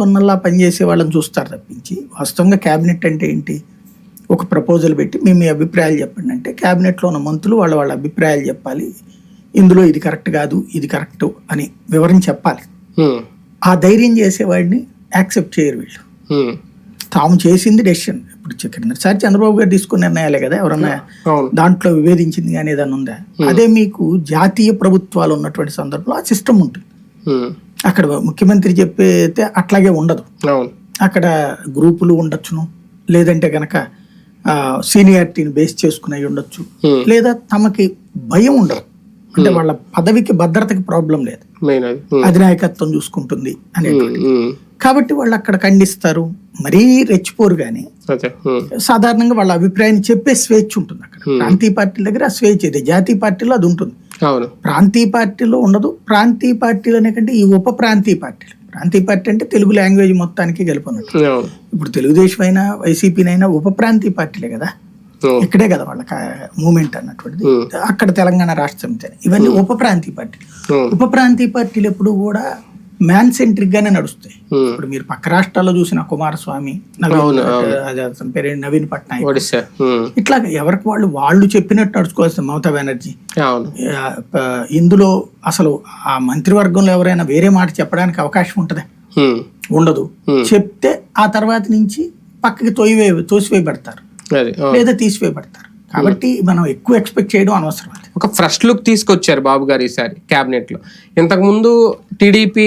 వన్లా పనిచేసే వాళ్ళని చూస్తారు తప్పించి వాస్తవంగా క్యాబినెట్ అంటే ఏంటి? ఒక ప్రపోజల్ పెట్టి మీ మీ అభిప్రాయాలు చెప్పండి అంటే క్యాబినెట్లో ఉన్న మంత్రులు వాళ్ళ వాళ్ళ అభిప్రాయాలు చెప్పాలి. ఇందులో ఇది కరెక్ట్ కాదు ఇది కరెక్ట్ అని వివరించి చెప్పాలి. ఆ ధైర్యం చేసేవాడిని యాక్సెప్ట్ చేయరు వీళ్ళు. తాము చేసింది డెసిషన్. ఇప్పుడు కిందసారి చంద్రబాబు గారు తీసుకున్న నిర్ణయాలే కదా ఎవరన్నా దాంట్లో విభేదించింది కానీ ఏదైనా ఉందా? అదే మీకు జాతీయ ప్రభుత్వాలు ఉన్నటువంటి సందర్భంలో ఆ సిస్టమ్ ఉంటుంది. అక్కడ ముఖ్యమంత్రి చెప్పేతే అట్లాగే ఉండదు. అక్కడ గ్రూపులు ఉండొచ్చును. లేదంటే కనుక సీనియారిటీని బేస్ చేసుకుని ఉండొచ్చు. లేదా తమకి భయం ఉండదు. అంటే వాళ్ళ పదవికి భద్రతకి ప్రాబ్లం లేదు. అధినాయకత్వం చూసుకుంటుంది అనే ఉమ్, ఉమ్, కాబట్టి వాళ్ళు అక్కడ ఖండిస్తారు. మరీ రెచ్చిపోరు కానీ సాధారణంగా వాళ్ళ అభిప్రాయాన్ని చెప్పే స్వేచ్ఛ ఉంటుంది అక్కడ. ప్రాంతీయ పార్టీల దగ్గర ఆ స్వేచ్ఛ ఇది. జాతీయ పార్టీలో అది ఉంటుంది. ప్రాంతీయ పార్టీలో ఉండదు. ప్రాంతీయ పార్టీలు అనే కంటే ఈ ఉప ప్రాంతీయ పార్టీలు. ప్రాంతీయ పార్టీ అంటే తెలుగు లాంగ్వేజ్ మొత్తానికి గెలుపున్నట్టు ఇప్పుడు తెలుగుదేశం అయినా వైసీపీనైనా ఉప ప్రాంతీయ పార్టీలే కదా. ఇక్కడే కదా వాళ్ళ మూమెంట్ అన్నటువంటిది. అక్కడ తెలంగాణ రాష్ట్ర సమితి. ఇవన్నీ ఉప ప్రాంతీయ పార్టీలు. ఉప ప్రాంతీయ పార్టీలు ఎప్పుడు కూడా మ్యాన్ సెంట్రిక్ గానే నడుస్తాయి. ఉమ్, ఇప్పుడు మీరు పక్క రాష్ట్రాల్లో చూసిన కుమారస్వామి నవీన్ పేరు? నవీన్ పట్నాయక్. ఉమ్, ఇట్లా ఎవరికి వాళ్ళు వాళ్ళు చెప్పినట్టు నడుచుకోవాల్సిన మమతా బెనర్జీ. ఇందులో అసలు ఆ మంత్రివర్గంలో ఎవరైనా వేరే మాట చెప్పడానికి అవకాశం ఉంటుందా? ఉమ్, ఉండదు. Hmm. చెప్తే ఆ తర్వాత నుంచి పక్కకి తోయివే తోసివేయబడతారు. లేదా తీసివేయబడతారు. కాబట్టి మనం ఎక్కువ ఎక్స్పెక్ట్ చేయడం అనవసరం ఒక ఫ్రెష్ లుక్ తీసుకొచ్చారు బాబు గారు ఈసారి క్యాబినెట్లో ఇంతకు ముందు టీడీపీ